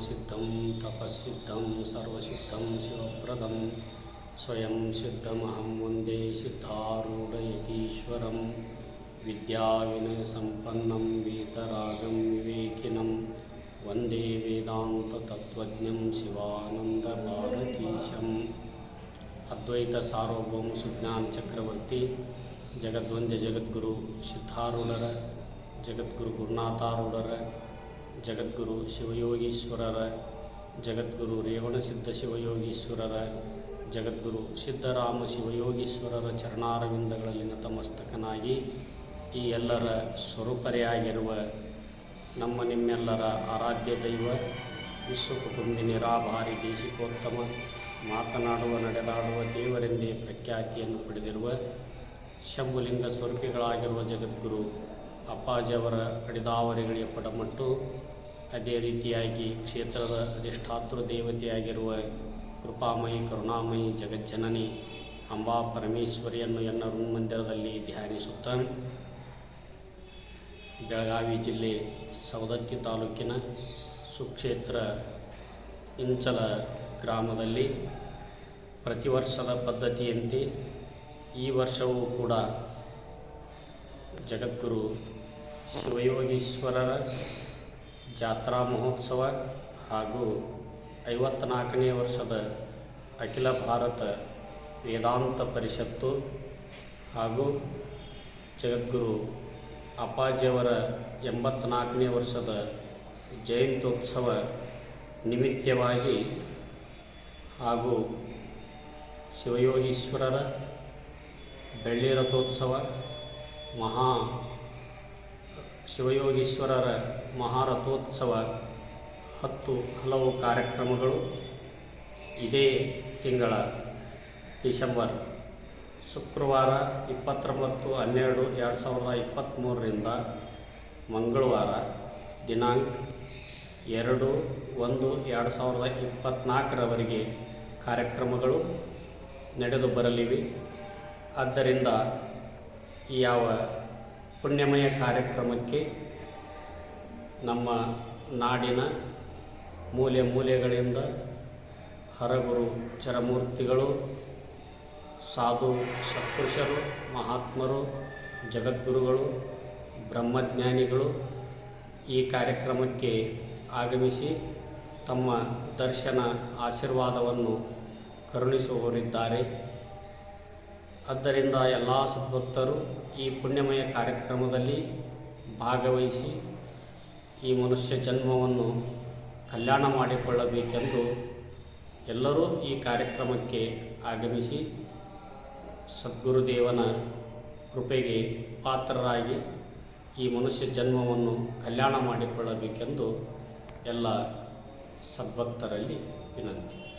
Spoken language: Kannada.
ஞானசித்தம் தபசித்தம் சர்வசித்தம் சிவப்பிரதம் ஸ்வயம் சித்தமகம் வந்தே சித்தாரூடயதீஸ்வரம் வித்யாவினசம்பன்னம் வீதராகம் விவேகினம் வந்தே வேதாந்த தத்வஜம் சிவானந்த பாரதீஷம் அத்வைத சார்வபௌம சுஜான் சக்கரவர்த்தி ಜಗದ್ವಂದ್ಯ ಜಗದ್ಗುರು ಸಿದ್ಧಾರೂಢರ ಜಗದ್ಗುರು ಗುರುನಾಥಾರೂಢರ ಜಗದ್ಗುರು ಶಿವಯೋಗೀಶ್ವರರ, ಜಗದ್ಗುರು ರೇವಣಸಿದ್ಧ ಶಿವಯೋಗೀಶ್ವರರ, ಜಗದ್ಗುರು ಸಿದ್ಧರಾಮ ಶಿವಯೋಗೀಶ್ವರರ ಚರಣಾರವಿಂದಗಳಲ್ಲಿ ನತಮಸ್ತಕನಾಗಿ ಈ ಎಲ್ಲರ ಸ್ವರೂಪರೆಯಾಗಿರುವ ನಮ್ಮ ನಿಮ್ಮೆಲ್ಲರ ಆರಾಧ್ಯ ದೈವ ವಿಶ್ವಕುಟುಂಬಿ ನಿರಾಭಾರಿ ದೇಶಿಕೋತ್ತಮ ಮಾತನಾಡುವ ನಡೆದಾಡುವ ದೇವರೆಂದೇ ಪ್ರಖ್ಯಾತಿಯನ್ನು ಪಡೆದಿರುವ ಶಂಭುಲಿಂಗ ಸ್ವರೂಪಿಗಳಾಗಿರುವ ಜಗದ್ಗುರು ಅಪ್ಪಾಜಿಯವರ ಕಡಿದಾವರಿಗಳಿಗೆ ಪಡಮಟ್ಟು ಅದೇ ರೀತಿಯಾಗಿ ಕ್ಷೇತ್ರದ ಅಧಿಷ್ಠಾತೃ ದೇವತೆಯಾಗಿರುವ ಕೃಪಾಮಯಿ, ಕರುಣಾಮಯಿ, ಜಗಜ್ಜನನಿ, ಅಂಬಾ ಪರಮೇಶ್ವರಿಯನ್ನು ಎನ್ನ ಮಂದಿರದಲ್ಲಿ ಧ್ಯಾನಿಸುತ್ತಾನೆ. ಬೆಳಗಾವಿ ಜಿಲ್ಲೆ ಸವದತ್ತಿ ತಾಲೂಕಿನ ಸುಕ್ಷೇತ್ರ ಇಂಚಲ ಗ್ರಾಮದಲ್ಲಿ ಪ್ರತಿ ವರ್ಷದ ಪದ್ಧತಿಯಂತೆ ಈ ವರ್ಷವೂ ಕೂಡ ಜಗದ್ಗುರು ಶಿವಯೋಗೀಶ್ವರರ ಜಾತ್ರಾ ಮಹೋತ್ಸವ ಹಾಗೂ ಐವತ್ತ್ನಾಲ್ಕನೇ ವರ್ಷದ ಅಖಿಲ ಭಾರತ ವೇದಾಂತ ಪರಿಷತ್ತು ಹಾಗೂ ಜಗದ್ಗುರು ಅಪ್ಪಾಜಿಯವರ ಎಂಬತ್ನಾಲ್ಕನೇ ವರ್ಷದ ಜಯಂತ್ಯೋತ್ಸವ ನಿಮಿತ್ತವಾಗಿ ಹಾಗೂ ಶಿವಯೋಗೀಶ್ವರರ ಬೆಳ್ಳಿ ರಥೋತ್ಸವ ಮಹಾ ಶಿವಯೋಗೀಶ್ವರರ ಮಹಾರಥೋತ್ಸವ ಹತ್ತು ಹಲವು ಕಾರ್ಯಕ್ರಮಗಳು ಇದೇ ತಿಂಗಳ ಡಿಸೆಂಬರ್ ಶುಕ್ರವಾರ ಇಪ್ಪತ್ತೊಂಬತ್ತು ಹನ್ನೆರಡು ಎರಡು ಸಾವಿರದ ಇಪ್ಪತ್ತ್ಮೂರರಿಂದ ಮಂಗಳವಾರ ದಿನಾಂಕ ಎರಡು ಒಂದು ಎರಡು ಸಾವಿರದ ಇಪ್ಪತ್ತ್ನಾಲ್ಕರವರೆಗೆ ಕಾರ್ಯಕ್ರಮಗಳು ನಡೆದು ಬರಲಿವೆ. ಆದ್ದರಿಂದ ಯಾವ ಪುಣ್ಯಮಯ ಕಾರ್ಯಕ್ರಮಕ್ಕೆ ನಮ್ಮ ನಾಡಿನ ಮೂಲೆ ಮೂಲೆಗಳಿಂದ ಹರಗುರು ಚರಮೂರ್ತಿಗಳು, ಸಾಧು ಸತ್ಪುರುಷರು, ಮಹಾತ್ಮರು, ಜಗದ್ಗುರುಗಳು, ಬ್ರಹ್ಮಜ್ಞಾನಿಗಳು ಈ ಕಾರ್ಯಕ್ರಮಕ್ಕೆ ಆಗಮಿಸಿ ತಮ್ಮ ದರ್ಶನ ಆಶೀರ್ವಾದವನ್ನು ಕರುಣಿಸುವವರಿದ್ದಾರೆ. ಆದ್ದರಿಂದ ಎಲ್ಲ ಸದ್ಭಕ್ತರು ಈ ಪುಣ್ಯಮಯ ಕಾರ್ಯಕ್ರಮದಲ್ಲಿ ಭಾಗವಹಿಸಿ ಈ ಮನುಷ್ಯ ಜನ್ಮವನ್ನು ಕಲ್ಯಾಣ ಮಾಡಿಕೊಳ್ಳಬೇಕೆಂದು ಎಲ್ಲರೂ ಈ ಕಾರ್ಯಕ್ರಮಕ್ಕೆ ಆಗಮಿಸಿ ಸದ್ಗುರುದೇವನ ಕೃಪೆಗೆ ಪಾತ್ರರಾಗಿ ಈ ಮನುಷ್ಯ ಜನ್ಮವನ್ನು ಕಲ್ಯಾಣ ಮಾಡಿಕೊಳ್ಳಬೇಕೆಂದು ಎಲ್ಲ ಸದ್ಭಕ್ತರಲ್ಲಿ ವಿನಂತಿ.